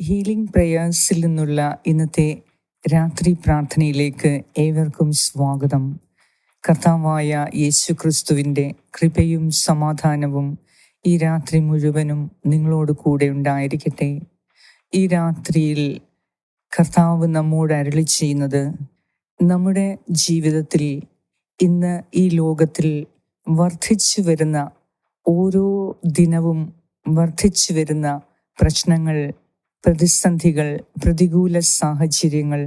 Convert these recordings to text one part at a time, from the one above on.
Healing പ്രേയേഴ്സിൽ നിന്നുള്ള ഇന്നത്തെ രാത്രി പ്രാർത്ഥനയിലേക്ക് ഏവർക്കും സ്വാഗതം. കർത്താവായ യേശു ക്രിസ്തുവിന്റെ കൃപയും സമാധാനവും ഈ രാത്രി മുഴുവനും നിങ്ങളോട് കൂടെ ഉണ്ടായിരിക്കട്ടെ. ഈ രാത്രിയിൽ കർത്താവ് നമ്മോട് അരളി ചെയ്യുന്നത് നമ്മുടെ ജീവിതത്തിൽ ഇന്ന് ഈ ലോകത്തിൽ വർദ്ധിച്ചു വരുന്ന ഓരോ ദിനവും വർദ്ധിച്ചു വരുന്ന പ്രശ്നങ്ങൾ പ്രതിസന്ധികൾ പ്രതികൂല സാഹചര്യങ്ങൾ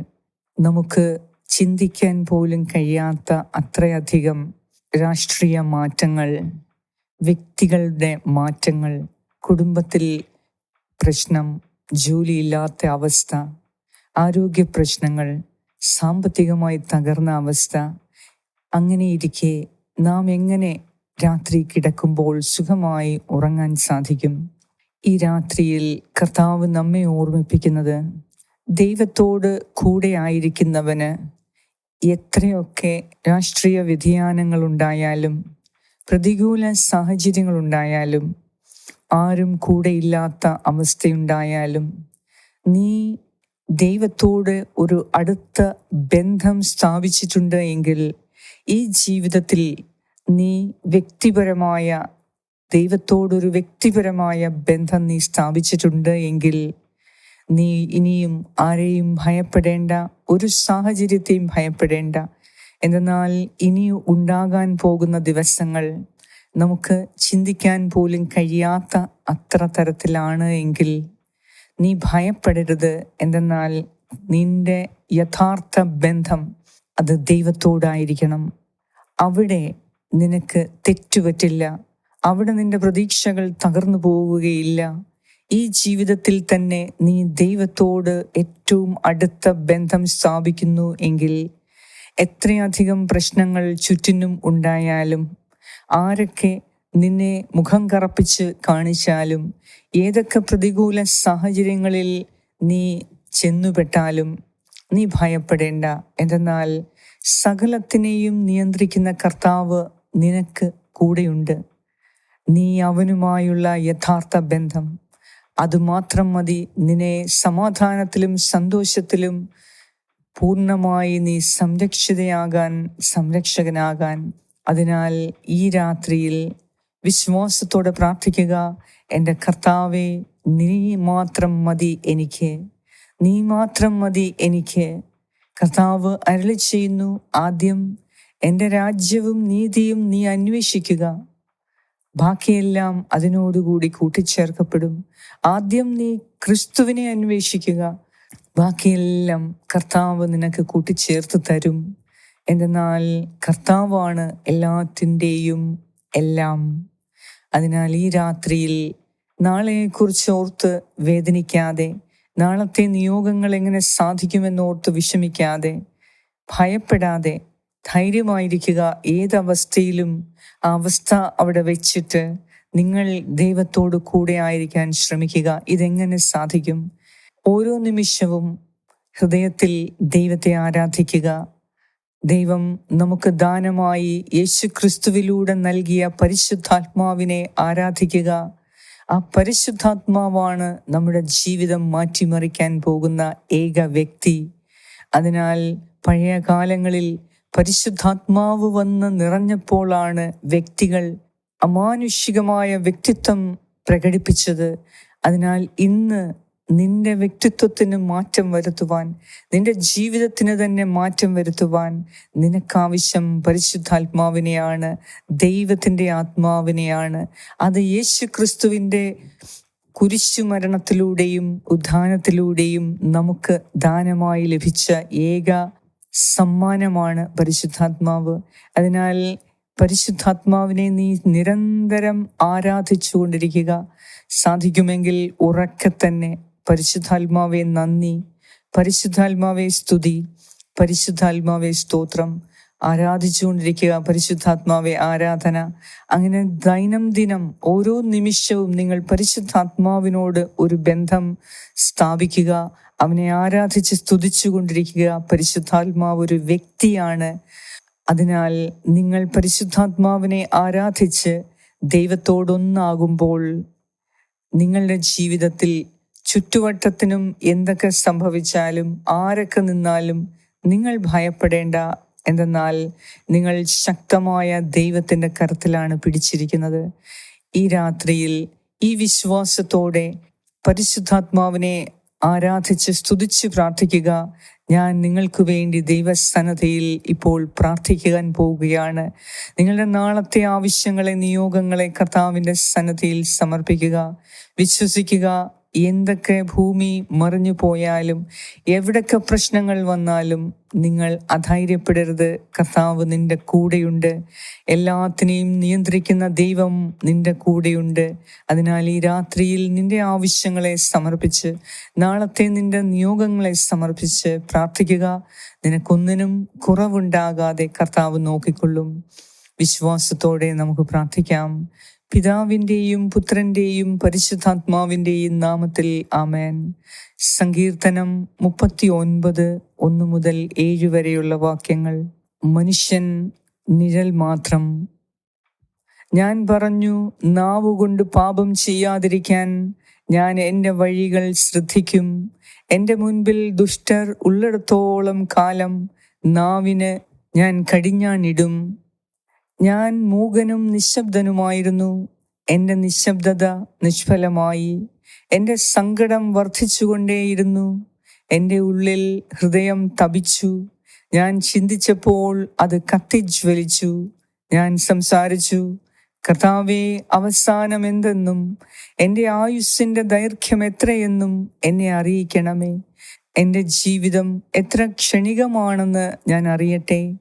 നമുക്ക് ചിന്തിക്കാൻ പോലും കഴിയാത്ത അത്രയധികം രാഷ്ട്രീയ മാറ്റങ്ങൾ വ്യക്തികളുടെ മാറ്റങ്ങൾ കുടുംബത്തിൽ പ്രശ്നം ജോലിയില്ലാത്ത അവസ്ഥ ആരോഗ്യ പ്രശ്നങ്ങൾ സാമ്പത്തികമായി തകർന്ന അവസ്ഥ അങ്ങനെയിരിക്കെ നാം എങ്ങനെ രാത്രി കിടക്കുമ്പോൾ സുഖമായി ഉറങ്ങാൻ സാധിക്കും? ഈ രാത്രിയിൽ കർത്താവ് നമ്മെ ഓർമ്മിപ്പിക്കുന്നത് ദൈവത്തോട് കൂടെ ആയിരിക്കുന്നവന് എത്രയൊക്കെ രാഷ്ട്രീയ വ്യതിയാനങ്ങൾ ഉണ്ടായാലും പ്രതികൂല സാഹചര്യങ്ങൾ ഉണ്ടായാലും ആരും കൂടെയില്ലാത്ത അവസ്ഥയുണ്ടായാലും നീ ദൈവത്തോട് ഒരു അടുത്ത ബന്ധം സ്ഥാപിച്ചിട്ടുണ്ട് എങ്കിൽ ഈ ജീവിതത്തിൽ നീ വ്യക്തിപരമായ ദൈവത്തോടൊരു വ്യക്തിപരമായ ബന്ധം നീ സ്ഥാപിച്ചിട്ടുണ്ട് എങ്കിൽ നീ ഇനിയും ആരെയും ഭയപ്പെടേണ്ട ഒരു സാഹചര്യത്തെയും ഭയപ്പെടേണ്ട. എന്നാൽ ഇനി ഉണ്ടാകാൻ പോകുന്ന ദിവസങ്ങൾ നമുക്ക് ചിന്തിക്കാൻ പോലും കഴിയാത്ത അത്ര തരത്തിലാണ് എങ്കിൽ നീ ഭയപ്പെടരുത്. എന്തെന്നാൽ നിന്റെ യഥാർത്ഥ ബന്ധം അത് ദൈവത്തോടായിരിക്കണം. അവിടെ നിനക്ക് തെറ്റുപറ്റില്ല. അവിടെ നിന്റെ പ്രതീക്ഷകൾ തകർന്നു പോവുകയില്ല. ഈ ജീവിതത്തിൽ തന്നെ നീ ദൈവത്തോട് ഏറ്റവും അടുത്ത ബന്ധം സ്ഥാപിക്കുന്നു എങ്കിൽ എത്രയധികം പ്രശ്നങ്ങൾ ചുറ്റിനും ഉണ്ടായാലും ആരൊക്കെ നിന്നെ മുഖം കറപ്പിച്ച് കാണിച്ചാലും ഏതൊക്കെ പ്രതികൂല സാഹചര്യങ്ങളിൽ നീ ചെന്നുപെട്ടാലും നീ ഭയപ്പെടേണ്ട. എന്തെന്നാൽ സകലത്തിനെയും നിയന്ത്രിക്കുന്ന കർത്താവ് നിനക്ക് കൂടെയുണ്ട്. നീ അവനുമായുള്ള യഥാർത്ഥ ബന്ധം. അതുമാത്രം മതി. നിന്നെ സമാധാനത്തിലും സന്തോഷത്തിലും പൂർണമായി നീ സംരക്ഷിതയാകാൻ സംരക്ഷകനാകാൻ. അതിനാൽ ഈ രാത്രിയിൽ വിശ്വാസത്തോടെ പ്രാർത്ഥിക്കുക. എന്റെ കർത്താവെ നീ മാത്രം മതി എനിക്ക്. നീ മാത്രം മതി എനിക്ക്. കർത്താവ് അരളി ചെയ്യുന്നു ആദ്യം എന്റെ രാജ്യവും നീതിയും നീ അന്വേഷിക്കുക. ബാക്കിയെല്ലാം അതിനോടുകൂടി കൂട്ടിച്ചേർക്കപ്പെടും. ആദ്യം നീ ക്രിസ്തുവിനെ അന്വേഷിക്കുക. ബാക്കിയെല്ലാം കർത്താവ് നിനക്ക് കൂട്ടിച്ചേർത്ത് തരും. എന്തെന്നാൽ കർത്താവാണ് എല്ലാത്തിന്റെയും എല്ലാം. അതിനാൽ ഈ രാത്രിയിൽ നാളെക്കുറിച്ച് ഓർത്ത് വേദനിക്കാതെ നാളത്തെ നിയോഗങ്ങൾ എങ്ങനെ സാധിക്കുമെന്നോർത്ത് വിഷമിക്കാതെ ഭയപ്പെടാതെ ധൈര്യമായിരിക്കുക. ഏതവസ്ഥയിലും ആ അവസ്ഥ അവിടെ വെച്ചിട്ട് നിങ്ങൾ ദൈവത്തോട് കൂടെ ആയിരിക്കാൻ ശ്രമിക്കുക. ഇതെങ്ങനെ സാധിക്കും? ഓരോ നിമിഷവും ഹൃദയത്തിൽ ദൈവത്തെ ആരാധിക്കുക. ദൈവം നമുക്ക് ദാനമായി യേശു ക്രിസ്തുവിലൂടെ നൽകിയ പരിശുദ്ധാത്മാവിനെ ആരാധിക്കുക. ആ പരിശുദ്ധാത്മാവാണ് നമ്മുടെ ജീവിതം മാറ്റിമറിക്കാൻ പോകുന്ന ഏക വ്യക്തി. അതിനാൽ പഴയ കാലങ്ങളിൽ പരിശുദ്ധാത്മാവ് വന്ന് നിറഞ്ഞപ്പോഴാണ് വ്യക്തികൾ അമാനുഷികമായ വ്യക്തിത്വം പ്രകടിപ്പിച്ചത്. അതിനാൽ ഇന്ന് നിന്റെ വ്യക്തിത്വത്തിന് മാറ്റം വരുത്തുവാൻ നിന്റെ ജീവിതത്തിന് തന്നെ മാറ്റം വരുത്തുവാൻ നിനക്കാവശ്യം പരിശുദ്ധാത്മാവിനെയാണ് ദൈവത്തിന്റെ ആത്മാവിനെയാണ്. അത് യേശു ക്രിസ്തുവിന്റെ കുരിശുമരണത്തിലൂടെയും ഉദ്ധാനത്തിലൂടെയും നമുക്ക് ദാനമായി ലഭിച്ച ഏക സമ്മാനമാണ് പരിശുദ്ധാത്മാവ്. അതിനാൽ പരിശുദ്ധാത്മാവിനെ നീ നിരന്തരം ആരാധിച്ചു കൊണ്ടിരിക്കുക സാധിക്കുമെങ്കിൽ ഉറക്കെ തന്നെ പരിശുദ്ധാത്മാവെ നന്ദി. പരിശുദ്ധാത്മാവെ സ്തുതി. പരിശുദ്ധാത്മാവെ സ്തോത്രം. ആരാധിച്ചുകൊണ്ടിരിക്കുക പരിശുദ്ധാത്മാവെ ആരാധന. അങ്ങനെ ദൈനംദിനം ഓരോ നിമിഷവും നിങ്ങൾ പരിശുദ്ധാത്മാവിനോട് ഒരു ബന്ധം സ്ഥാപിക്കുക. അവനെ ആരാധിച്ച് സ്തുതിച്ചുകൊണ്ടിരിക്കുക പരിശുദ്ധാത്മാവ് ഒരു വ്യക്തിയാണ്. അതിനാൽ നിങ്ങൾ പരിശുദ്ധാത്മാവിനെ ആരാധിച്ച് ദൈവത്തോടൊന്നാകുമ്പോൾ നിങ്ങളുടെ ജീവിതത്തിൽ ചുറ്റുവട്ടത്തിനും എന്തൊക്കെ സംഭവിച്ചാലും ആരൊക്കെ നിന്നാലും നിങ്ങൾ ഭയപ്പെടേണ്ട. എന്തെന്നാൽ നിങ്ങൾ ശക്തമായ ദൈവത്തിന്റെ കരത്തിലാണ് പിടിച്ചിരിക്കുന്നത്. ഈ രാത്രിയിൽ ഈ വിശ്വാസത്തോടെ പരിശുദ്ധാത്മാവിനെ ആരാധിച്ച് സ്തുതിച്ച് പ്രാർത്ഥിക്കുക. ഞാൻ നിങ്ങൾക്ക് വേണ്ടി ദൈവസന്നതയിൽ ഇപ്പോൾ പ്രാർത്ഥിക്കാൻ പോവുകയാണ്. നിങ്ങളുടെ നാളത്തെ ആവശ്യങ്ങളെ നിയോഗങ്ങളെ കർത്താവിന്റെ സന്നദ്ധയിൽ സമർപ്പിക്കുക. വിശ്വസിക്കുക. എന്തൊക്കെ ഭൂമി മറിഞ്ഞു പോയാലും എവിടൊക്കെ പ്രശ്നങ്ങൾ വന്നാലും നിങ്ങൾ അധൈര്യപ്പെടരുത്. കർത്താവ് നിന്റെ കൂടെയുണ്ട്. എല്ലാത്തിനെയും നിയന്ത്രിക്കുന്ന ദൈവം നിന്റെ കൂടെയുണ്ട്. അതിനാൽ ഈ രാത്രിയിൽ നിന്റെ ആവശ്യങ്ങളെ സമർപ്പിച്ച് നാളത്തെ നിന്റെ നിയോഗങ്ങളെ സമർപ്പിച്ച് പ്രാർത്ഥിക്കുക. നിനക്കൊന്നിനും കുറവുണ്ടാകാതെ കർത്താവ് നോക്കിക്കൊള്ളും. വിശ്വാസത്തോടെ നമുക്ക് പ്രാർത്ഥിക്കാം. പിതാവിന്റെയും പുത്രന്റെയും പരിശുദ്ധാത്മാവിന്റെയും നാമത്തിൽ ആമേൻ. സങ്കീർത്തനം മുപ്പത്തി ഒൻപത് ഒന്ന് മുതൽ ഏഴ് വരെയുള്ള വാക്യങ്ങൾ. മനുഷ്യൻ നിഴൽ മാത്രം. ഞാൻ പറഞ്ഞു നാവുകൊണ്ട് പാപം ചെയ്യാതിരിക്കാൻ ഞാൻ എന്റെ വഴികൾ ശ്രദ്ധിക്കും. എന്റെ മുൻപിൽ ദുഷ്ടർ ഉള്ളിടത്തോളം കാലം നാവിന് ഞാൻ കടിഞ്ഞാണിടും. ഞാൻ മൂകനും നിശബ്ദനുമായിരുന്നു. എന്റെ നിശബ്ദത നിഷ്ഫലമായി. എന്റെ സങ്കടം വർദ്ധിച്ചുകൊണ്ടേയിരുന്നു. എന്റെ ഉള്ളിൽ ഹൃദയം തപിച്ചു. ഞാൻ ചിന്തിച്ചപ്പോൾ അത് കത്തിജ്വലിച്ചു. ഞാൻ സംസാരിച്ചു കർത്താവെ അവസാനം എന്തെന്നും? എന്റെ ആയുസ്സിന്റെ ദൈർഘ്യം എത്രയെന്നും എന്നെ അറിയിക്കണമേ. എന്റെ ജീവിതം എത്ര ക്ഷണികമാണെന്ന് ഞാൻ അറിയട്ടെ.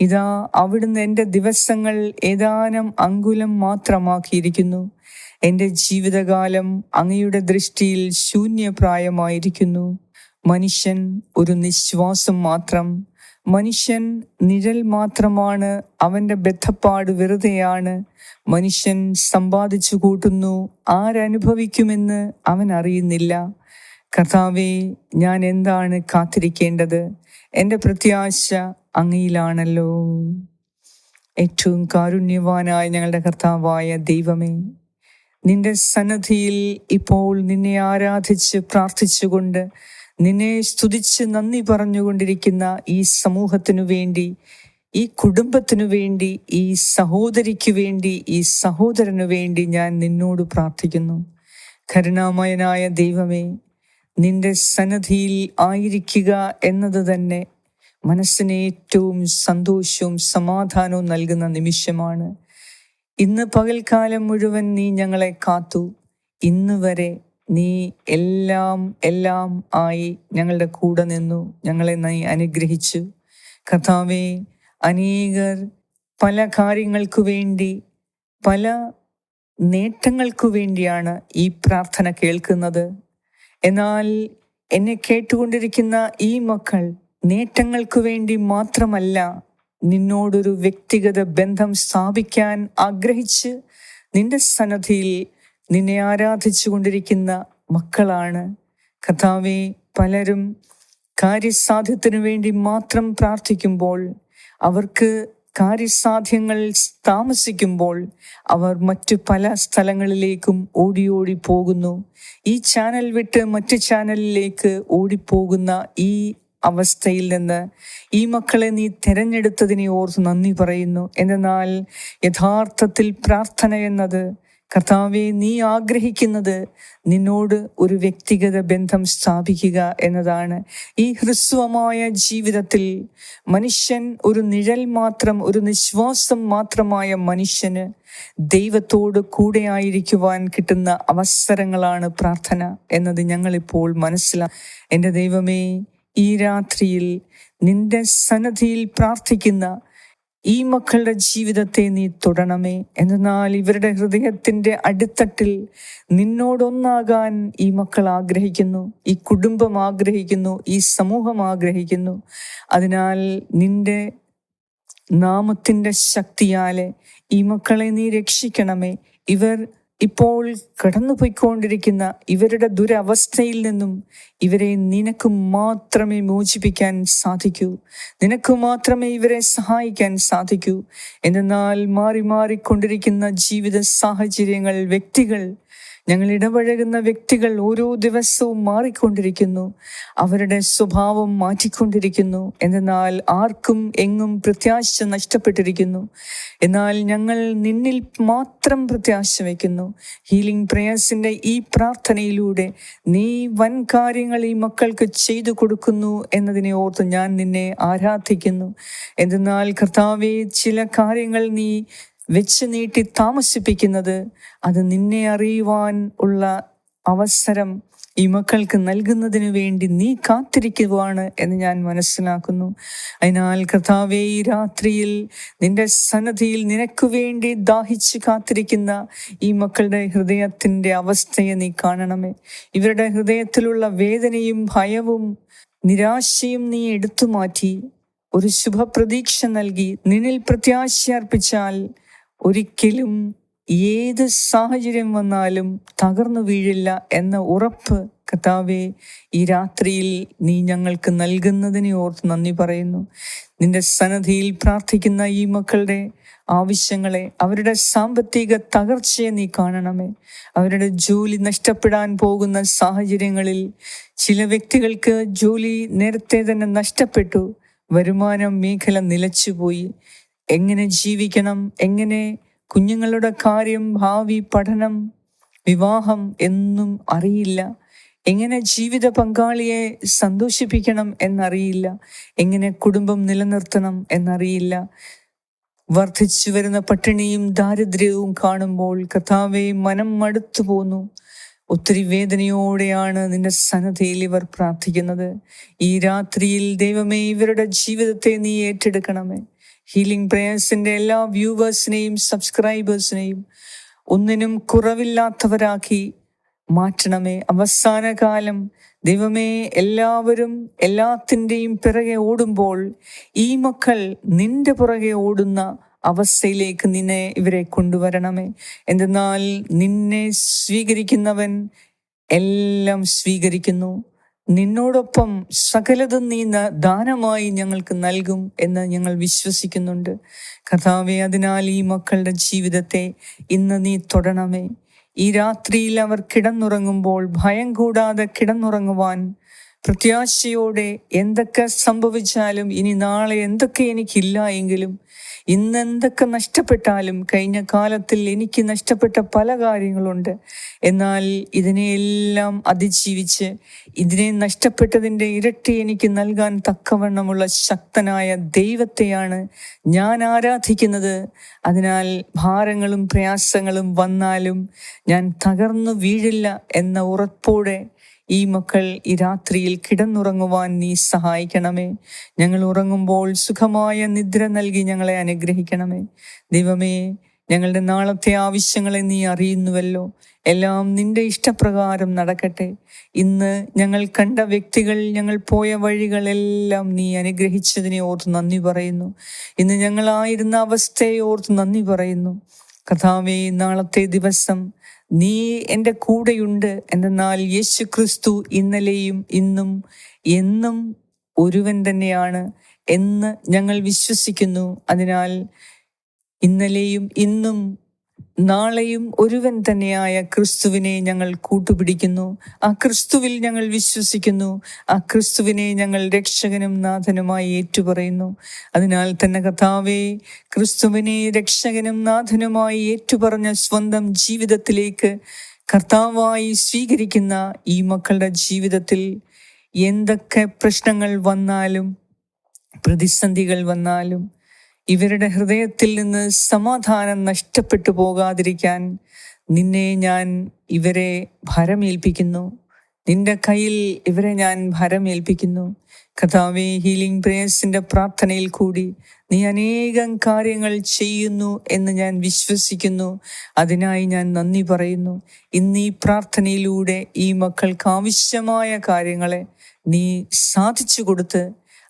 ഇതാ അവിടുന്ന് എന്റെ ദിവസങ്ങൾ ഏതാനും അങ്കുലം മാത്രമാക്കിയിരിക്കുന്നു. എന്റെ ജീവിതകാലം അങ്ങയുടെ ദൃഷ്ടിയിൽ ശൂന്യപ്രായമായിരിക്കുന്നു. മനുഷ്യൻ ഒരു നിശ്വാസം മാത്രം. മനുഷ്യൻ നിഴൽ മാത്രമാണ് അവന്റെ ബദ്ധപ്പാട് വെറുതെയാണ്. മനുഷ്യൻ സമ്പാദിച്ചു കൂട്ടുന്നു ആരനുഭവിക്കുമെന്ന് അവൻ അറിയുന്നില്ല. കർത്താവെ ഞാൻ എന്താണ് കാത്തിരിക്കേണ്ടത്? എന്റെ പ്രത്യാശ അങ്ങയിലാണല്ലോ. ഏറ്റവും കാരുണ്യവാനായ ഞങ്ങളുടെ കർത്താവായ ദൈവമേ നിന്റെ സന്നദ്ധിയിൽ ഇപ്പോൾ നിന്നെ ആരാധിച്ച് പ്രാർത്ഥിച്ചുകൊണ്ട് നിന്നെ സ്തുതിച്ച് നന്ദി പറഞ്ഞുകൊണ്ടിരിക്കുന്ന ഈ സമൂഹത്തിനു വേണ്ടി ഈ കുടുംബത്തിനു വേണ്ടി ഈ സഹോദരിക്ക് വേണ്ടി ഈ സഹോദരനു വേണ്ടി ഞാൻ നിന്നോട് പ്രാർത്ഥിക്കുന്നു. കരുണാമയനായ ദൈവമേ നിന്റെ സന്നദ്ധിയിൽ ആയിരിക്കുക എന്നത് തന്നെ മനസ്സിന് ഏറ്റവും സന്തോഷവും സമാധാനവും നൽകുന്ന നിമിഷമാണ്. ഇന്ന് പകൽക്കാലം മുഴുവൻ നീ ഞങ്ങളെ കാത്തു. ഇന്ന് വരെ നീ എല്ലാം എല്ലാം ആയി ഞങ്ങളുടെ കൂടെ നിന്നു. ഞങ്ങളെ നീ അനുഗ്രഹിച്ചു. കഥാവെ അനേകർ പല കാര്യങ്ങൾക്കു വേണ്ടി പല നേട്ടങ്ങൾക്കു വേണ്ടിയാണ് ഈ പ്രാർത്ഥന കേൾക്കുന്നത്. എന്നാൽ എന്നെ കേട്ടുകൊണ്ടിരിക്കുന്ന ഈ മക്കൾ നേട്ടങ്ങൾക്കു വേണ്ടി മാത്രമല്ല നിന്നോടൊരു വ്യക്തിഗത ബന്ധം സ്ഥാപിക്കാൻ ആഗ്രഹിച്ച് നിന്റെ സന്നദ്ധിയിൽ നിന്നെ ആരാധിച്ചു കൊണ്ടിരിക്കുന്ന മക്കളാണ്. കഥാവെ പലരും കാര്യസാധ്യത്തിനു വേണ്ടി മാത്രം പ്രാർത്ഥിക്കുമ്പോൾ അവർക്ക് കാര്യസാധ്യങ്ങൾ താമസിക്കുമ്പോൾ അവർ മറ്റു പല സ്ഥലങ്ങളിലേക്കും ഓടി ഓടി പോകുന്നു. ഈ ചാനൽ വിട്ട് മറ്റു ചാനലിലേക്ക് ഓടിപ്പോകുന്ന ഈ അവസ്ഥയിൽ നിന്ന് ഈ മക്കളെ നീ തിരഞ്ഞെടുത്തതിനെ ഓർത്ത് നന്ദി പറയുന്നു. എന്നാൽ യഥാർത്ഥത്തിൽ പ്രാർത്ഥന എന്നത് കർത്താവെ നീ ആഗ്രഹിക്കുന്നത് നിന്നോട് ഒരു വ്യക്തിഗത ബന്ധം സ്ഥാപിക്കുക എന്നതാണ്. ഈ ഹ്രസ്വമായ ജീവിതത്തിൽ മനുഷ്യൻ ഒരു നിഴൽ മാത്രം ഒരു നിശ്വാസം മാത്രമായ മനുഷ്യന് ദൈവത്തോട് കൂടെ ആയിരിക്കുവാൻ കിട്ടുന്ന അവസരങ്ങളാണ് പ്രാർത്ഥന എന്നത് ഞങ്ങളിപ്പോൾ മനസ്സിലാ എന്റെ ദൈവമേ ഈ രാത്രിയിൽ നിന്റെ സന്നദ്ധിയിൽ പ്രാർത്ഥിക്കുന്ന ഈ മക്കളുടെ ജീവിതത്തെ നീ തൊടണമേ. എന്നാൽ ഇവരുടെ ഹൃദയത്തിന്റെ അടിത്തട്ടിൽ നിന്നോടൊന്നാകാൻ ഈ മക്കൾ ആഗ്രഹിക്കുന്നു. ഈ കുടുംബം ആഗ്രഹിക്കുന്നു. ഈ സമൂഹം ആഗ്രഹിക്കുന്നു. അതിനാൽ നിന്റെ നാമത്തിന്റെ ശക്തിയാലെ ഈ മക്കളെ നീ രക്ഷിക്കണമേ. ഇവർ ഇപ്പോൾ കടന്നുപോയിക്കൊണ്ടിരിക്കുന്ന ഇവരുടെ ദുരവസ്ഥയിൽ നിന്നും ഇവരെ നിനക്ക് മാത്രമേ മോചിപ്പിക്കാൻ സാധിക്കൂ. നിനക്ക് മാത്രമേ ഇവരെ സഹായിക്കാൻ സാധിക്കൂ. എന്നാൽ മാറി മാറിക്കൊണ്ടിരിക്കുന്ന ജീവിത സാഹചര്യങ്ങൾ വ്യക്തികൾ ഞങ്ങൾ ഇടപഴകുന്ന വ്യക്തികൾ ഓരോ ദിവസവും മാറിക്കൊണ്ടിരിക്കുന്നു. അവരുടെ സ്വഭാവം മാറ്റിക്കൊണ്ടിരിക്കുന്നു. എന്നാൽ ആർക്കും എങ്ങും പ്രത്യാശ നഷ്ടപ്പെട്ടിരിക്കുന്നു. എന്നാൽ ഞങ്ങൾ നിന്നിൽ മാത്രം പ്രത്യാശ വയ്ക്കുന്നു. ഹീലിംഗ് പ്രേയേഴ്സിന്റെ ഈ പ്രാർത്ഥനയിലൂടെ നീ വൻ കാര്യങ്ങൾ ഈ മക്കൾക്ക് ചെയ്തു കൊടുക്കുന്നു എന്നതിനെ ഓർത്ത് ഞാൻ നിന്നെ ആരാധിക്കുന്നു. എന്തെന്നാൽ കർത്താവെ ചില കാര്യങ്ങൾ നീ വെച്ച് നീട്ടി താമസിപ്പിക്കുന്നത് അത് നിന്നെ അറിയുവാൻ ഉള്ള അവസരം ഈ മക്കൾക്ക് നൽകുന്നതിന് വേണ്ടി നീ കാത്തിരിക്കുവാണ് എന്ന് ഞാൻ മനസ്സിലാക്കുന്നു. അതിനാൽ കഥാവേ ഈ രാത്രിയിൽ നിന്റെ സന്നദ്ധിയിൽ നിനക്ക് വേണ്ടി ദാഹിച്ച് കാത്തിരിക്കുന്ന ഈ മക്കളുടെ ഹൃദയത്തിന്റെ അവസ്ഥയെ നീ കാണണമേ. ഇവരുടെ ഹൃദയത്തിലുള്ള വേദനയും ഭയവും നിരാശയും നീ എടുത്തു മാറ്റി. ഒരു ശുഭപ്രതീക്ഷ നൽകി നിന്നിൽ പ്രത്യാശ അർപ്പിച്ചാൽ ഒരിക്കലും ഏത് സാഹചര്യം വന്നാലും തകർന്നു വീഴില്ല എന്ന ഉറപ്പ് കർത്താവെ ഈ രാത്രിയിൽ നീ ഞങ്ങൾക്ക് നൽകുന്നതിനെ ഓർത്ത് നന്ദി പറയുന്നു. നിന്റെ സന്നദ്ധിയിൽ പ്രാർത്ഥിക്കുന്ന ഈ മക്കളുടെ ആവശ്യങ്ങളെ അവരുടെ സാമ്പത്തിക തകർച്ചയെ നീ കാണണമേ. അവരുടെ ജോലി നഷ്ടപ്പെടാൻ പോകുന്ന സാഹചര്യങ്ങളിൽ ചില വ്യക്തികൾക്ക് ജോലി നേരത്തെ തന്നെ നഷ്ടപ്പെട്ടു വരുമാനം മേഖല നിലച്ചുപോയി. എങ്ങനെ ജീവിക്കണം? എങ്ങനെ കുഞ്ഞുങ്ങളുടെ കാര്യം ഭാവി പഠനം വിവാഹം എന്നും അറിയില്ല. എങ്ങനെ ജീവിത പങ്കാളിയെ സന്തോഷിപ്പിക്കണം എന്നറിയില്ല. എങ്ങനെ കുടുംബം നിലനിർത്തണം എന്നറിയില്ല. വർദ്ധിച്ചു വരുന്ന പട്ടിണിയും ദാരിദ്ര്യവും കാണുമ്പോൾ കഥാവെ മനം മടുത്തു പോന്നു. ഒത്തിരി വേദനയോടെയാണ് നിന്റെ സന്നദ്ധയിൽ ഇവർ പ്രാർത്ഥിക്കുന്നത്. ഈ രാത്രിയിൽ ദൈവമേ ഇവരുടെ ജീവിതത്തെ നീ ഏറ്റെടുക്കണമേ. ഹീലിംഗ് പ്രേയേഴ്സിന്റെ എല്ലാ വ്യൂവേഴ്സിനെയും സബ്സ്ക്രൈബേഴ്സിനെയും ഒന്നിനും കുറവില്ലാത്തവരാക്കി മാറ്റണമേ. അവസാന കാലം ദൈവമേ എല്ലാവരും എല്ലാത്തിന്റെയും പിറകെ ഓടുമ്പോൾ ഈ മക്കൾ നിന്റെ പുറകെ ഓടുന്ന അവസ്ഥയിലേക്ക് നിന്നെ ഇവരെ കൊണ്ടുവരണമേ. എന്തെന്നാൽ നിന്നെ സ്വീകരിക്കുന്നവൻ എല്ലാം സ്വീകരിക്കുന്നു. നിന്നോടൊപ്പം സകലതും നീ ദാനമായി ഞങ്ങൾക്ക് നൽകും എന്ന് ഞങ്ങൾ വിശ്വസിക്കുന്നുണ്ട്. കഥാവെ അതിനാൽ ഈ മക്കളുടെ ജീവിതത്തെ ഇന്ന് നീ തൊടണമേ. ഈ രാത്രിയിൽ അവർ കിടന്നുറങ്ങുമ്പോൾ ഭയം കൂടാതെ കിടന്നുറങ്ങുവാൻ പ്രത്യാശയോടെ എന്തൊക്കെ സംഭവിച്ചാലും ഇനി നാളെ എന്തൊക്കെ എനിക്കില്ല എങ്കിലും ഇന്ന് എന്തൊക്കെ നഷ്ടപ്പെട്ടാലും കഴിഞ്ഞ കാലത്തിൽ എനിക്ക് നഷ്ടപ്പെട്ട പല കാര്യങ്ങളുണ്ട്. എന്നാൽ ഇതിനെയെല്ലാം അതിജീവിച്ച് ഇതിനെ നഷ്ടപ്പെട്ടതിന്റെ ഇരട്ടി എനിക്ക് നൽകാൻ തക്കവണ്ണമുള്ള ശക്തനായ ദൈവത്തെയാണ് ഞാൻ ആരാധിക്കുന്നത്. അതിനാൽ ഭാരങ്ങളും പ്രയാസങ്ങളും വന്നാലും ഞാൻ തകർന്നു വീഴില്ല എന്ന ഉറപ്പോടെ ഈ മക്കൾ ഈ രാത്രിയിൽ കിടന്നുറങ്ങുവാൻ നീ സഹായിക്കണമേ. ഞങ്ങൾ ഉറങ്ങുമ്പോൾ സുഖമായ നിദ്ര നൽകി ഞങ്ങളെ അനുഗ്രഹിക്കണമേ. ദൈവമേ ഞങ്ങളുടെ നാളത്തെ ആവശ്യങ്ങളെ നീ അറിയുന്നുവല്ലോ. എല്ലാം നിന്റെ ഇഷ്ടപ്രകാരം നടക്കട്ടെ. ഇന്ന് ഞങ്ങൾ കണ്ട വ്യക്തികൾ ഞങ്ങൾ പോയ വഴികളെല്ലാം നീ അനുഗ്രഹിച്ചതിനെ ഓർത്ത് നന്ദി പറയുന്നു. ഇന്ന് ഞങ്ങളായിരുന്ന അവസ്ഥയെ ഓർത്ത് നന്ദി പറയുന്നു. കഥാവേ നാളത്തെ ദിവസം നീ എന്റെ കൂടെയുണ്ട് എന്നാൽ യേശു ക്രിസ്തു ഇന്നലെയും ഇന്നും എന്നും ഒരുവൻ തന്നെയാണ് എന്ന് ഞങ്ങൾ വിശ്വസിക്കുന്നു. അതിനാൽ ഇന്നലെയും ഇന്നും നാളെയും ഒരുവൻ തന്നെയായ ക്രിസ്തുവിനെ ഞങ്ങൾ കൂട്ടുപിടിക്കുന്നു. ആ ക്രിസ്തുവിൽ ഞങ്ങൾ വിശ്വസിക്കുന്നു. ആ ക്രിസ്തുവിനെ ഞങ്ങൾ രക്ഷകനും നാഥനുമായി ഏറ്റുപറയുന്നു. അതിനാൽ തന്നെ കഥാവേ ക്രിസ്തുവിനെ രക്ഷകനും നാഥനുമായി ഏറ്റുപറഞ്ഞ സ്വന്തം ജീവിതത്തിലേക്ക് കർത്താവായി സ്വീകരിക്കുന്ന ഈ മക്കളുടെ ജീവിതത്തിൽ എന്തൊക്കെ പ്രശ്നങ്ങൾ വന്നാലും പ്രതിസന്ധികൾ വന്നാലും ഇവരുടെ ഹൃദയത്തിൽ നിന്ന് സമാധാനം നഷ്ടപ്പെട്ടു പോകാതിരിക്കാൻ നിന്നെ ഞാൻ ഇവരെ ഭരമേൽപ്പിക്കുന്നു. നിന്റെ കയ്യിൽ ഇവരെ ഞാൻ ഭരമേൽപ്പിക്കുന്നു. കഥാവേ ഹീലിംഗ് പ്രേയേഴ്സിന്റെ പ്രാർത്ഥനയിൽ കൂടി നീ അനേകം കാര്യങ്ങൾ ചെയ്യുന്നു എന്ന് ഞാൻ വിശ്വസിക്കുന്നു. അതിനായി ഞാൻ നന്ദി പറയുന്നു. ഇന്ന് ഈ പ്രാർത്ഥനയിലൂടെ ഈ മക്കൾക്ക് ആവശ്യമായ കാര്യങ്ങളെ നീ സാധിച്ചു കൊടുത്ത്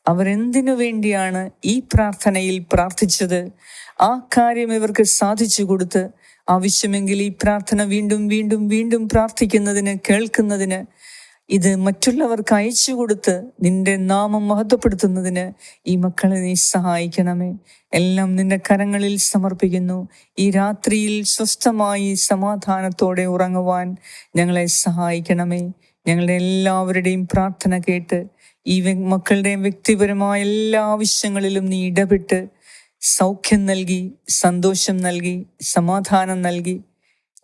അവരെന്തിനു വേണ്ടിയാണ് ഈ പ്രാർത്ഥനയിൽ പ്രാർത്ഥിച്ചത്? ആ കാര്യം ഇവർക്ക് സാധിച്ചു കൊടുത്ത് ആവശ്യമെങ്കിൽ ഈ പ്രാർത്ഥന വീണ്ടും വീണ്ടും വീണ്ടും പ്രാർത്ഥിക്കുന്നതിന് കേൾക്കുന്നതിന് ഇത് മറ്റുള്ളവർക്ക് അയച്ചു കൊടുത്ത് നിന്റെ നാമം മഹത്വപ്പെടുത്തുന്നതിന് ഈ മക്കളെ നീ സഹായിക്കണമേ. എല്ലാം നിന്റെ കരങ്ങളിൽ സമർപ്പിക്കുന്നു. ഈ രാത്രിയിൽ സ്വസ്ഥമായി സമാധാനത്തോടെ ഉറങ്ങുവാൻ ഞങ്ങളെ സഹായിക്കണമേ. ഞങ്ങളുടെ എല്ലാവരുടെയും പ്രാർത്ഥന കേട്ട് ഈ മക്കളുടെയും വ്യക്തിപരമായ എല്ലാ ആവശ്യങ്ങളിലും നീ ഇടപെട്ട് സൗഖ്യം നൽകി സന്തോഷം നൽകി സമാധാനം നൽകി.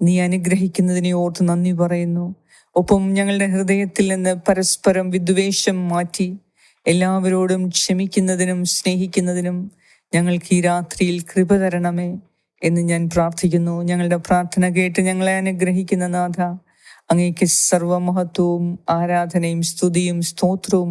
നീ അനുഗ്രഹിക്കുന്നതിനെ ഓർത്ത് നന്ദി പറയുന്നു. ഒപ്പം ഞങ്ങളുടെ ഹൃദയത്തിൽ നിന്ന് പരസ്പരം വിദ്വേഷം മാറ്റി എല്ലാവരോടും ക്ഷമിക്കുന്നതിനും സ്നേഹിക്കുന്നതിനും ഞങ്ങൾക്ക് ഈ രാത്രിയിൽ കൃപ തരണമേ എന്ന് ഞാൻ പ്രാർത്ഥിക്കുന്നു. ഞങ്ങളുടെ പ്രാർത്ഥന കേട്ട് ഞങ്ങളെ അനുഗ്രഹിക്കുന്ന നാഥ അങ്ങേക്ക് സർവമഹത്വവും ആരാധനയും സ്തുതിയും സ്തോത്രവും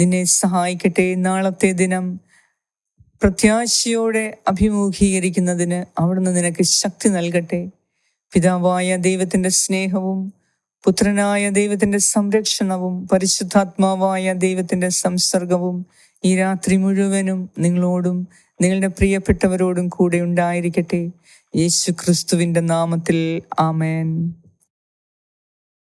നിന്നെ സഹായിക്കട്ടെ. നാളത്തെ ദിനം പ്രത്യാശയോടെ അഭിമുഖീകരിക്കുന്നതിന് അവിടുന്ന് നിനക്ക് ശക്തി നൽകട്ടെ. പിതാവായ ദൈവത്തിന്റെ സ്നേഹവും പുത്രനായ ദൈവത്തിന്റെ സംരക്ഷണവും പരിശുദ്ധാത്മാവായ ദൈവത്തിന്റെ സംസർഗവും ഈ രാത്രി മുഴുവനും നിങ്ങളോടും നിങ്ങളുടെ പ്രിയപ്പെട്ടവരോടും കൂടെ ഉണ്ടായിരിക്കട്ടെ. യേശു ക്രിസ്തുവിന്റെ നാമത്തിൽ ആമേൻ.